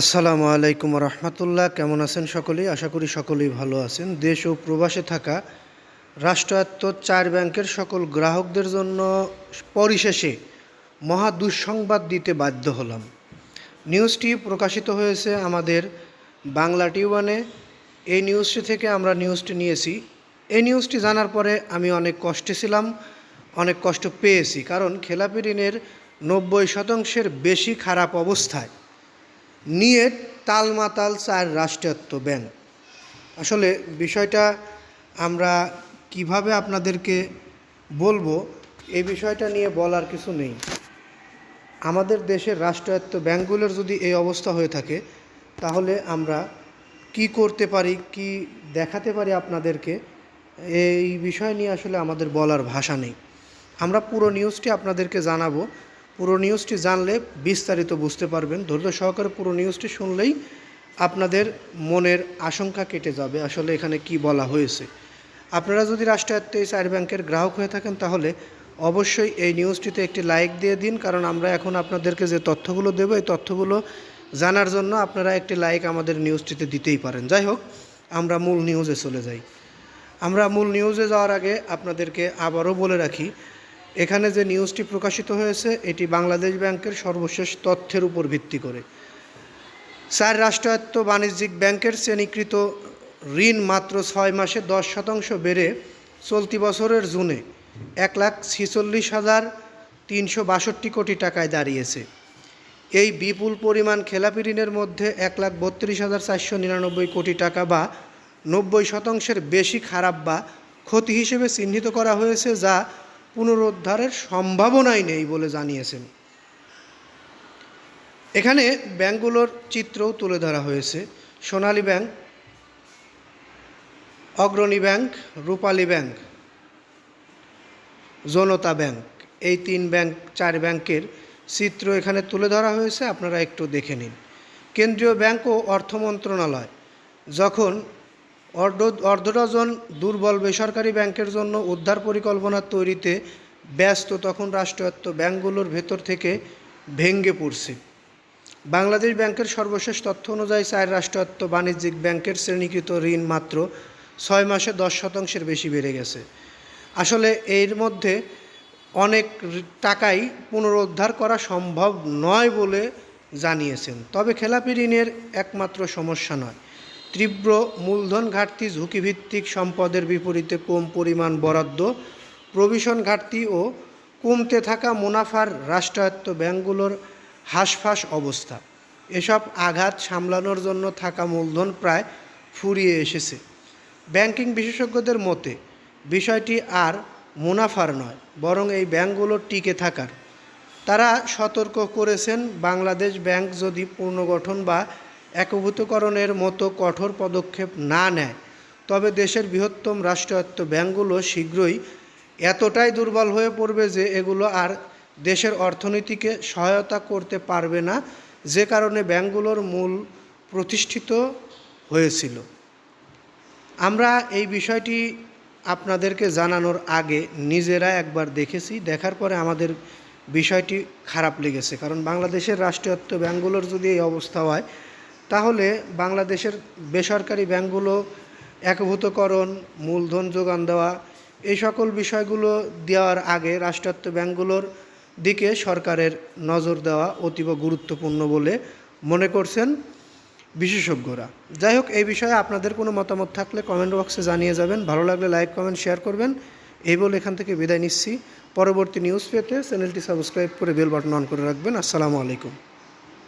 আসসালামু আলাইকুম রহমতুল্লাহ। কেমন আছেন সকলেই? আশা করি সকলেই ভালো আছেন। দেশ ও প্রবাসে থাকা রাষ্ট্রায়ত্ত চার ব্যাংকের সকল গ্রাহকদের জন্য পরিশেষে মহা দুঃসংবাদ দিতে বাধ্য হলাম। নিউজটি প্রকাশিত হয়েছে আমাদের বাংলা টিউবানে। এই নিউজটি থেকে আমরা নিউজটি নিয়েছি। এই নিউজটি জানার পরে আমি অনেক কষ্টে ছিলাম, অনেক কষ্ট পেয়েছি। কারণ খেলাপি ঋণের নব্বই শতাংশের বেশি খারাপ অবস্থায় নিয়ে তালমাতাল চার রাষ্ট্রায়ত্ত ব্যাংক। আসলে বিষয়টা আমরা কীভাবে আপনাদেরকে বলব, এই বিষয়টা নিয়ে বলার কিছু নেই। আমাদের দেশের রাষ্ট্রায়ত্ত ব্যাংকগুলোর যদি এই অবস্থা হয়ে থাকে, তাহলে আমরা কি করতে পারি, কি দেখাতে পারি আপনাদেরকে, এই বিষয় নিয়ে আসলে আমাদের বলার ভাষা নেই। আমরা পুরো নিউজটি আপনাদেরকে জানাব পুরো নিউজটি জানলে বিস্তারিত বুঝতে পারবেন। ধৈর্য সহকারে পুরো নিউজটি শুনলেই আপনাদের মনের আশঙ্কা কেটে যাবে, আসলে এখানে কি বলা হয়েছে। আপনারা যদি রাষ্ট্রায়ত্ত এই চার ব্যাংকের গ্রাহক হয়ে থাকেন, তাহলে অবশ্যই এই নিউজটিতে একটি লাইক দিয়ে দিন, কারণ আমরা এখন আপনাদেরকে যে তথ্যগুলো দেবো, এই তথ্যগুলো জানার জন্য আপনারা একটি লাইক আমাদের নিউজটিতে দিতেই পারেন। যাই হোক, আমরা মূল নিউজে চলে যাই। আমরা মূল নিউজে যাওয়ার আগে আপনাদেরকে আবারও বলে রাখি এখানে যে নিউজটি প্রকাশিত হয়েছে, এটি বাংলাদেশ ব্যাংকের সর্বশেষ তথ্যের উপর ভিত্তি করে। চার রাষ্ট্রায়ত্ত বাণিজ্যিক ব্যাংকের শ্রেণীকৃত ঋণ মাত্র ছয় মাসে দশ শতাংশ বেড়ে চলতি বছরের জুনে এক লাখ ছিচল্লিশ হাজার তিনশো বাষট্টি কোটি টাকায় দাঁড়িয়েছে। এই বিপুল পরিমাণ খেলাপি ঋণের মধ্যে এক লাখ বত্রিশ হাজার চারশো নিরানব্বই কোটি টাকা বা নব্বই শতাংশের বেশি খারাপ বা ক্ষতি হিসেবে চিহ্নিত করা হয়েছে, যা পুনরুদ্ধারের সম্ভাবনাই নেই বলে জানিয়েছেন। এখানে ব্যাংকগুলোর চিত্রও তুলে ধরা হয়েছে। Sonali bank, Agrani bank, Rupali bank, Janata bank, এই তিন ব্যাংক, চার ব্যাংকের চিত্র এখানে তুলে ধরা হয়েছে, আপনারা একটু দেখে নিন। কেন্দ্রীয় ব্যাংক ও অর্থ মন্ত্রণালয়, যখন অর্ধ অর্ধ ডজন দুর্বল বেসরকারি ব্যাংকের জন্য উদ্ধার পরিকল্পনা তৈরিতে ব্যস্ত তখন রাষ্ট্রায়ত্ত ব্যাংকগুলোর ভেতর থেকে ভেঙ্গে পড়ছে। বাংলাদেশ ব্যাংকের সর্বশেষ তথ্য অনুযায়ী চার রাষ্ট্রায়ত্ত বাণিজ্যিক ব্যাংকের শ্রেণীকৃত ঋণ মাত্র ছয় মাসে দশ শতাংশের বেশি বেড়ে গেছে। আসলে এর মধ্যে অনেক টাকাই পুনরুদ্ধার করা সম্ভব নয় বলে জানিয়েছেন। তবে খেলাপি ঋণের একমাত্র সমস্যা নয়। তীব্র মূলধন ঘাটতি, ঝুঁকিভিত্তিক সম্পদের বিপরীতে কম পরিমাণ বরাদ্দ, প্রভিশন ঘাটতি ও কমতে থাকা মুনাফার রাষ্ট্রায়ত্ত ব্যাংকগুলোর হাঁসফাঁস অবস্থা। এসব আঘাত সামলানোর জন্য থাকা মূলধন প্রায় ফুরিয়ে এসেছে। ব্যাংকিং বিশেষজ্ঞদের মতে, বিষয়টি আর মুনাফার নয়, বরং এই ব্যাংকগুলোর টিকে থাকার। তারা সতর্ক করেছেন, বাংলাদেশ ব্যাংক যদি পুনর্গঠন বা একভূতকরণের মতো কঠোর পদক্ষেপ না নেয়। তবে দেশের বৃহত্তম রাষ্ট্রায়ত্ত ব্যাংকগুলো শীঘ্রই এতটাই দুর্বল হয়ে পড়বে যে এগুলো আর দেশের অর্থনীতিকে সহায়তা করতে পারবে না, যে কারণে ব্যাংকগুলোর মূল প্রতিষ্ঠিত হয়েছিল। আমরা এই বিষয়টি আপনাদেরকে জানানোর আগে নিজেরা একবার দেখেছি, দেখার পরে আমাদের বিষয়টি খারাপ লেগেছে। কারণ বাংলাদেশের রাষ্ট্রায়ত্ত ব্যাংকগুলোর যদি এই অবস্থা হয় তাহলে বাংলাদেশের বেসরকারি ব্যাংকগুলো একভূতকরণ, মূলধন যোগান দেওয়া, এই সকল বিষয়গুলো দেওয়ার আগে রাষ্ট্রায়ত্ত ব্যাংকগুলোর দিকে সরকারের নজর দেওয়া অতীব গুরুত্বপূর্ণ বলে মনে করছেন বিশেষজ্ঞরা। যাই হোক, এই বিষয়ে আপনাদের কোনো মতামত থাকলে কমেন্ট বক্সে জানিয়ে যাবেন। ভালো লাগলে লাইক কমেন্ট শেয়ার করবেন। এই বলে এখান থেকে বিদায় নিচ্ছি। পরবর্তী নিউজ পেতে চ্যানেলটি সাবস্ক্রাইব করে বেল বাটন অন করে রাখবেন। আসসালামু আলাইকুম।